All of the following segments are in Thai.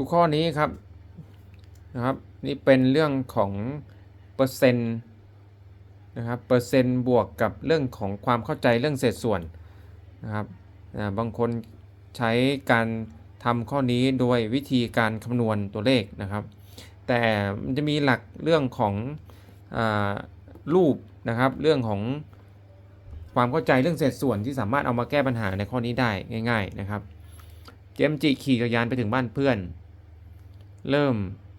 ดูข้อนี้ครับนะครับ นี่เป็นเรื่องของเปอร์เซ็นต์นะครับเปอร์เซ็นต์บวกกับเรื่องของความเข้าใจเรื่องเศษส่วนนะครับบางคนใช้การทำข้อนี้โดยวิธีการคำนวณตัวเลขนะครับ แต่มันจะมีหลักเรื่องของอรูปนะครับ เรื่องของความเข้าใจเรื่องเศษส่วนที่สามารถเอามาแก้ปัญหาในข้อนี้ได้ง่าย ๆนะครับ เจมจิขี่จักรยานไปถึงบ้านเพื่อน เริ่ม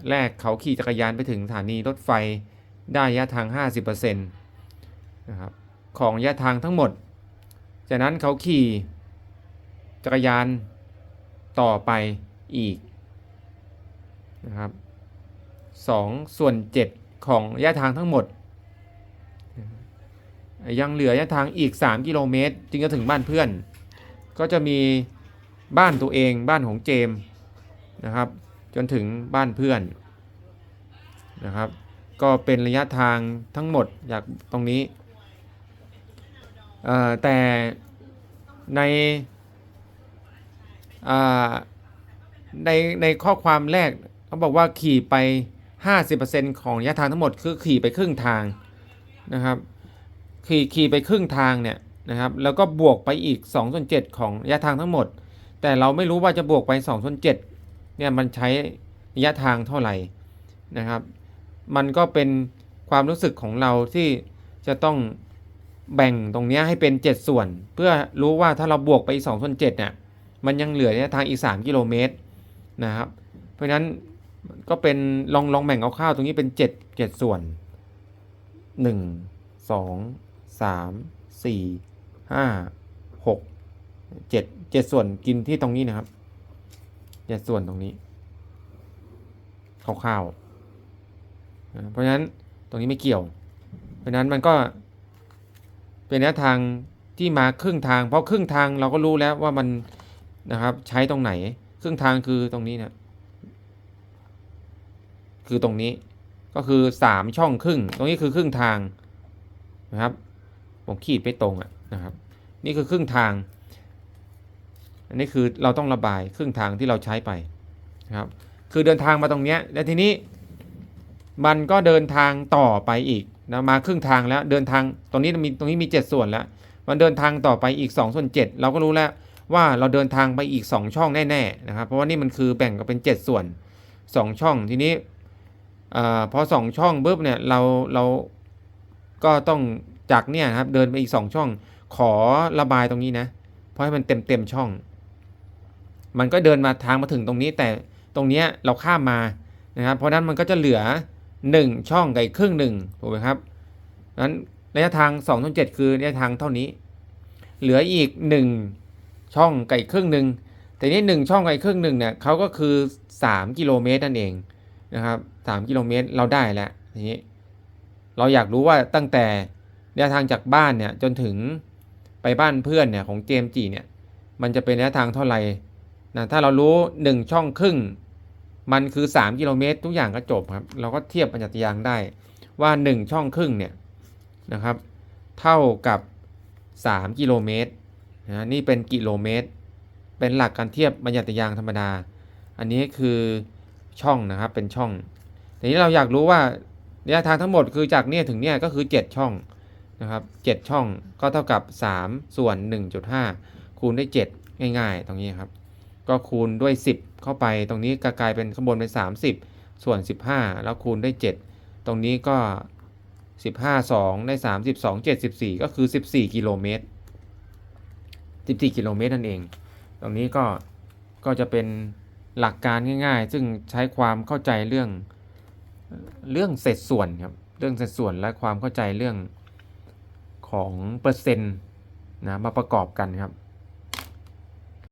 แรกเขาขี่จักรยานไปถึงสถานีรถไฟได้ระยะทาง 50%นะครับของระยะทางทั้งหมด จากนั้นเขาขี่จักรยานต่อไปอีกนะครับ2ส่วน 7 ของระยะทางทั้งหมด ยังเหลือระยะทางอีก 3 กิโลเมตร จึงจะถึงบ้านเพื่อน ก็จะมีบ้านตัวเองบ้านของเจมนะครับ จนถึงบ้านเพื่อนนะครับ ก็เป็นระยะทางทั้งหมดจากตรงนี้แต่ในในในข้อความแรกเขาบอกว่าขี่ไป 50%ของระยะทางทั้งหมดคือขี่ไปครึ่งทางนะครับขี่ขี่ไปครึ่งทางเนี่ยนะครับแล้วก็บวกไปอีก2ส่วน7ของระยะทางทั้งหมด แต่เราไม่รู้ว่าจะบวกไป2ส่วน7 เนี่ยมันใช้ระยะทางเท่าไหร่นะครับ มันก็เป็นความรู้สึกของเราที่จะต้องแบ่งตรงนี้ให้เป็น 7 ส่วน เพื่อรู้ว่าถ้าเราบวกไปอีก2ส่วน7เนี่ยมันยังเหลือระยะทางอีก 3 กิโลเมตรนะครับ เพราะฉะนั้นก็เป็นลองลองแบ่งเอาข้าวตรงนี้เป็น 7 7 ส่วน 1 2 3 4 5 6 7 7 ส่วนกินที่ตรงนี้นะครับ 7ส่วนตรงนี้คร่าวๆเพราะฉะนั้นตรงนี้ไม่เกี่ยว เพราะนั้นมันก็เป็นระยะทางที่มาครึ่งทาง เพราะครึ่งทางเราก็รู้แล้วว่ามันนะครับใช้ตรงไหน ครึ่งทางคือตรงนี้นะคือตรงนี้ก็คือ 3 ช่องครึ่ง ตรงนี้คือครึ่งทางนะครับ ผมขีดไปตรงอะนะครับ นี่คือครึ่งทาง อันนี้คือเราต้องระบายครึ่งทางที่เราใช้ไปนะครับ คือเดินทางมาตรงเนี้ยแล้วทีนี้มันก็เดินทางต่อไปอีกนะมาครึ่งทางแล้วเดินทางตรงนี้มีตรงนี้มี 7 ส่วนแล้ว มันเดินทางต่อไปอีก2ส่วน7เราก็รู้แล้วว่าเราเดินทางไปอีก 2 ช่องแน่ๆนะครับเพราะว่านี่มันคือแบ่งกันเป็น 7 ส่วน 2 ช่องทีนี้อพอ 2 ช่องปุ๊บเนี่ยเราเราก็ต้องจากเนี่ยครับเดินไปอีก 2 ช่อง ขอระบายตรงนี้นะเพราะให้มันเต็มเต็มช่อง มันก็เดินมาทางมาถึงตรงนี้แต่ตรงนี้เราข้ามมานะครับ เพราะนั้นมันก็จะเหลือ 1 ช่องกับอีกครึ่งหนึ่งถูกไหมครับนั้นระยะทาง2ส่วน7คือระยะทางเท่านี้ เหลืออีก 1 ช่องกับอีกครึ่งหนึ่งแต่นี้1ช่องกับอีกครึ่งหนึ่งเนี่ยเขาก็คือ 3 กิโลเมตรนั่นเองนะครับ3กิโลเมตรเราได้แล้วทีนี้เราอยากรู้ว่าตั้งแต่ระยะทางจากบ้านเนี่ยจนถึงไปบ้านเพื่อนเนี่ยของเจมจีเนี่ยมันจะเป็นระยะทางเท่าไหร่ นะถ้าเรารู้ 1 ช่องครึ่ง มันคือ 3 กิโลเมตร ทุกอย่างก็จบครับ เราก็เทียบปัญญัติยางได้ว่า 1 ช่องครึ่งเนี่ยนะครับ เท่ากับ 3 กิโลเมตรนะนี่เป็นกิโลเมตร เป็นหลักการเทียบบัญญัติยางธรรมดา อันนี้คือช่องนะครับเป็นช่องทีนี้เราอยากรู้ว่าระยะทางทั้งหมดคือจากเนี่ยถึงเนี่ยก็คือ 7 ช่องนะครับ7ช่องก็เท่ากับ 3 ส่วน 1.5 คูณด้วย7ง่ายๆ ตรงนี้ครับ ก็คูณด้วย 10 เข้าไป ตรงนี้ก็กลายเป็นข้างบนเป็น 30 ส่วน 15 แล้วคูณด้วย 7 ตรงนี้ก็ 15 2 ได้ 32 74 ก็คือ 14 กิโลเมตร 14 กิโลเมตรนั่นเอง ตรงนี้ก็ ก็จะเป็นหลักการง่ายๆ ซึ่งใช้ความเข้าใจเรื่อง เรื่องเศษส่วนครับ เรื่องเศษส่วนและความเข้าใจเรื่องของเปอร์เซ็นต์นะมาประกอบกันครับ